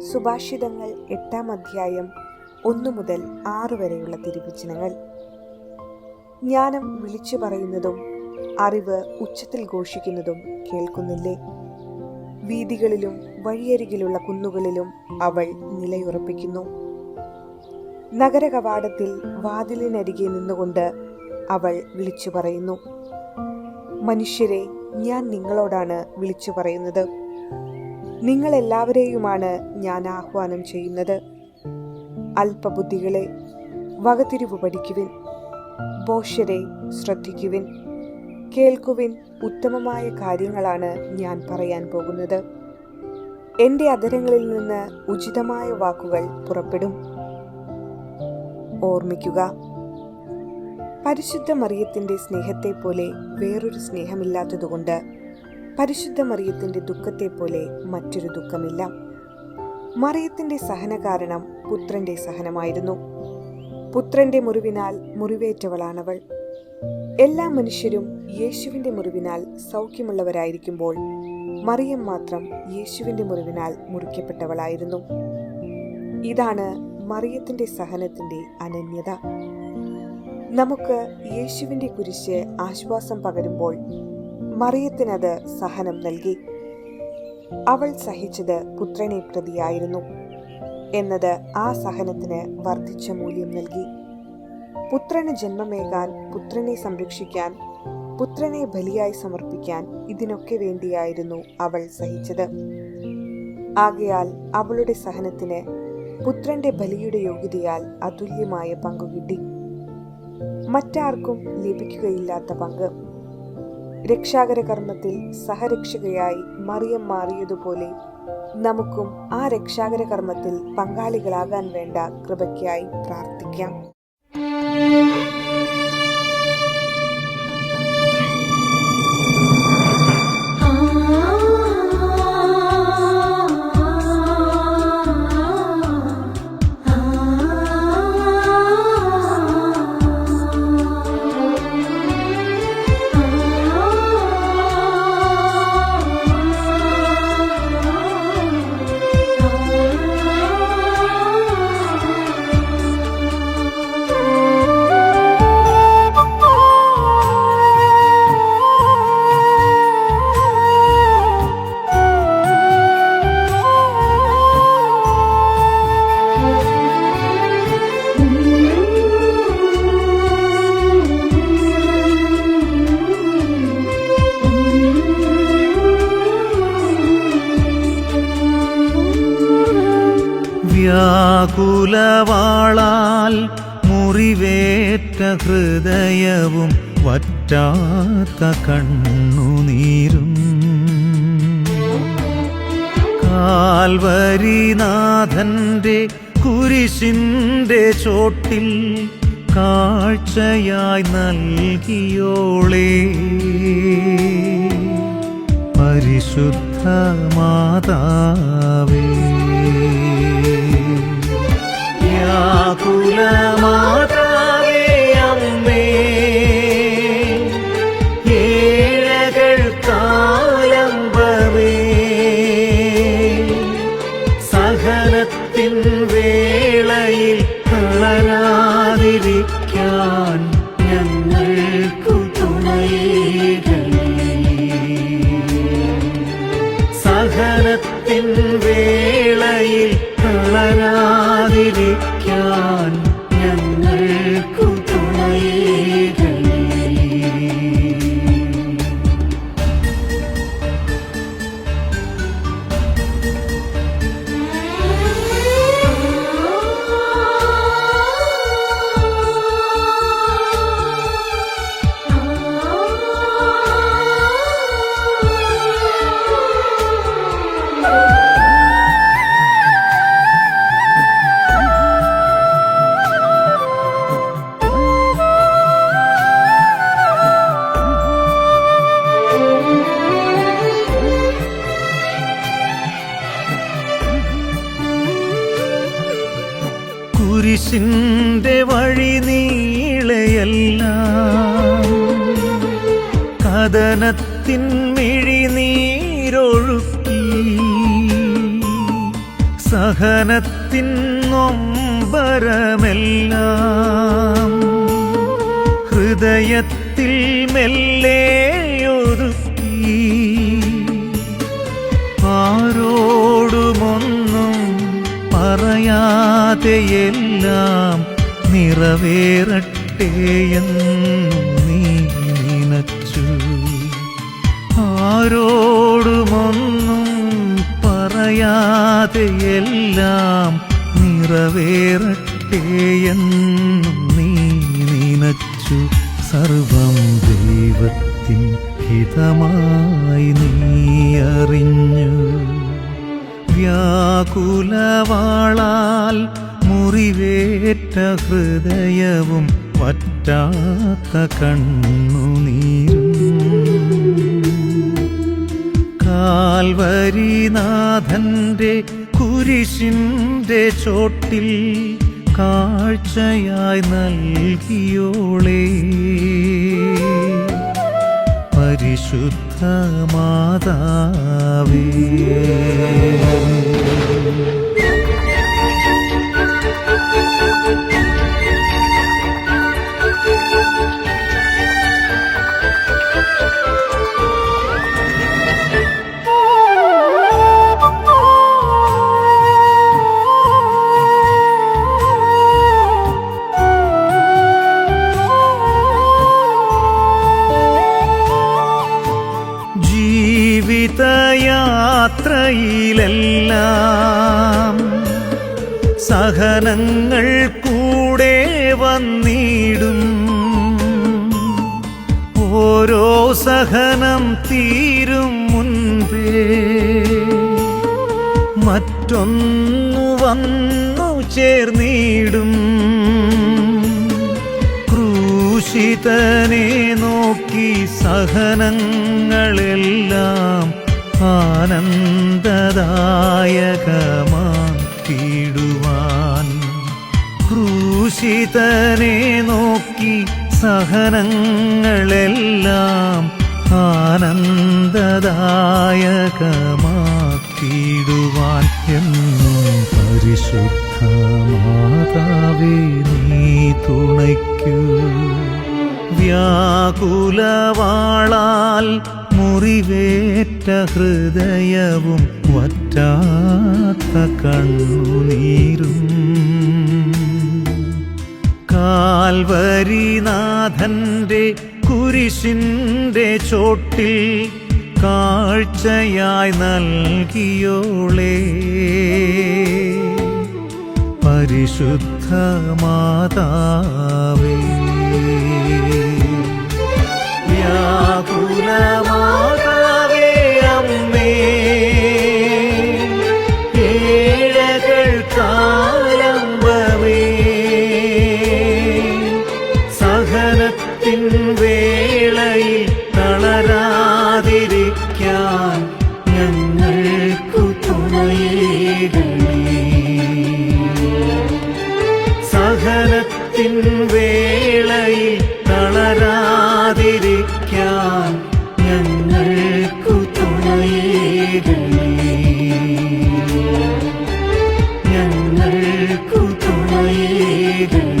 സുഭാഷിതങ്ങൾ എട്ടാം അധ്യായം ഒന്നു മുതൽ ആറ് വരെയുള്ള തിരുവചനങ്ങൾ. ജ്ഞാനം വിളിച്ചു പറയുന്നതും അറിവ് ഉച്ചത്തിൽ ഘോഷിക്കുന്നതും കേൾക്കുന്നില്ലേ? വീതികളിലും വഴിയരികിലുള്ള കുന്നുകളിലും അവൾ നിലയുറപ്പിക്കുന്നു. നഗര നഗരകവാടത്തിൽ വാതിലിനരികെ നിന്നുകൊണ്ട് അവൾ വിളിച്ചു പറയുന്നു. മനുഷ്യരെ ഞാൻ നിങ്ങളോടാണ് വിളിച്ചു പറയുന്നത്. നിങ്ങൾ എല്ലാവരെയുമാണ് ഞാൻ ആഹ്വാനം ചെയ്യുന്നത്. അല്പബുദ്ധികളെ വകതിരിവ് പഠിക്കുവിൻ. ബോഷരെ ശ്രദ്ധിക്കുവിൻ. കേൾക്കുവിൻ ഉത്തമമായ കാര്യങ്ങളാണ് ഞാൻ പറയാൻ പോകുന്നത്. എന്റെ അതരങ്ങളിൽ നിന്ന് ഉചിതമായ വാക്കുകൾ പുറപ്പെടും. ഓർമ്മിക്കുക പരിശുദ്ധ മറിയത്തിന്റെ സ്നേഹത്തെ പോലെ വേറൊരു സ്നേഹമില്ലാത്തതുകൊണ്ട് പരിശുദ്ധ മറിയത്തിന്റെ ദുഃഖത്തെ പോലെ മറ്റൊരു ദുഃഖമില്ല. മറിയത്തിന്റെ സഹന കാരണം പുത്രന്റെ സഹനമായിരുന്നു. പുത്രന്റെ മുറിവിനാൽ മുറിവേറ്റവളാണവൾ. എല്ലാ മനുഷ്യരും യേശുവിന്റെ മുറിവിനാൽ സൗഖ്യമുള്ളവരായിരിക്കുമ്പോൾ മറിയം മാത്രം യേശുവിന്റെ മുറിവിനാൽ മുറിക്കപ്പെട്ടവളായിരുന്നു. ഇതാണ് മറിയത്തിന്റെ സഹനത്തിന്റെ അനന്യത. നമുക്ക് യേശുവിന്റെ കുരിശ് ആശ്വാസം പകരുമ്പോൾ മറിയത്തിനത് സഹനം നൽകി. അവൾ സഹിച്ചത് പുത്രനെ പ്രതിയായിരുന്നു എന്നത് ആ സഹനത്തിന് വർദ്ധിച്ച മൂല്യം നൽകി. പുത്രന് ജന്മമേകാൻ പുത്രനെ സംരക്ഷിക്കാൻ പുത്രനെ ബലിയായി സമർപ്പിക്കാൻ ഇതിനൊക്കെ വേണ്ടിയായിരുന്നു അവൾ സഹിച്ചത്. ആകയാൽ അവളുടെ സഹനത്തിന് പുത്രന്റെ ബലിയുടെ യോഗ്യതയാൽ അതുല്യമായ പങ്കുകിട്ടി മറ്റാർക്കും ലഭിക്കുകയില്ലാത്ത പങ്ക്. രക്ഷാകര കർമ്മത്തിൽ സഹരക്ഷകയായി മറിയം മാറിയതുപോലെ നമുക്കും ആ രക്ഷാകര കർമ്മത്തിൽ പങ്കാളികളാകാൻ വേണ്ട കൃപയ്ക്കായി പ്രാർത്ഥിക്കാം. വ്യാകുലവാളാൽ മുറിവേറ്റ ഹൃദയവും വറ്റാത്ത കണ്ണുനീരും. കാൽവരിനാഥന്റെ കുരിശിന്റെ ചോട്ടിൽ കാഴ്ചയായി നൽകിയോളേ. പരിശുദ്ധ മാതാവേ വ്യാകുലമാതാവേ അമ്മേ. ഏഴകൾ കാലംബമേ സഹനത്തിൻ വേളയിൽ തളരാതിരിക്കാൻ ഞങ്ങൾക്കു തുണയേകണേ സഹനത്തിൻ വേളയിൽ തളരാതിരിക്കാൻ കഥനത്തിൻ മിഴി നീരൊഴുക്കി. സഹനത്തിൻ നൊമ്പരമെല്ലാം ഹൃദയത്തിൽ മെല്ലെ ഒതുക്കി. ആരോടുമൊന്നും പറയാതെയെല്ലാം നിറവേറട്ടെ ആരോടുമൊന്നും പറയാതെയെല്ലാം നിറവേറട്ടെ എന്നും നീ നിനച്ചു സർവം ദൈവത്തിൻ ഹിതമായി നീ അറിഞ്ഞു. വ്യാകുലവാളാൽ മുറിവേറ്റ ഹൃദയവും പറ്റാത്ത കണ്ണുനീരും കാൽവരിനാഥന്റെ കുരിശിന്റെ ചോട്ടിൽ കാഴ്ചയായി നൽകിയോളേ. പരിശുദ്ധ മാതാവേ. സഹനങ്ങൾ കൂടെ വന്നിടും. ഓരോ സഹനം തീരും മുൻപേ. മറ്റൊന്നു വന്നു ചേർന്നിടും. ക്രൂശിതനെ നോക്കി സഹനങ്ങളെല്ലാം ആനന്ദദായകമാക്കിടുവാൻ ക്രൂശിതനെ നോക്കി സഹനങ്ങളെല്ലാം ആനന്ദദായകമാക്കിടുവാൻ എന്നും പരിശുദ്ധ മാതാവേ നീ തുണയ്ക്കൂ. വ്യാകുലവാളാൽ മുറിവേറ്റ ഹൃദയവും വറ്റാത്ത കണ്ണുനീരും. കാൽവരിനാഥന്റെ കുരിശിന്റെ ചോട്ടിൽ കാഴ്ചയായി നൽകിയോളേ. പരിശുദ്ധ മാതാവേ വ്യാകുലമാതാവേ ഭയത്തിൻ വേളയിൽ തളരാതിരിക്കാൻ ഞങ്ങൾക്കു തുണയേകണേ ഞങ്ങൾക്കു തുണയേകണേ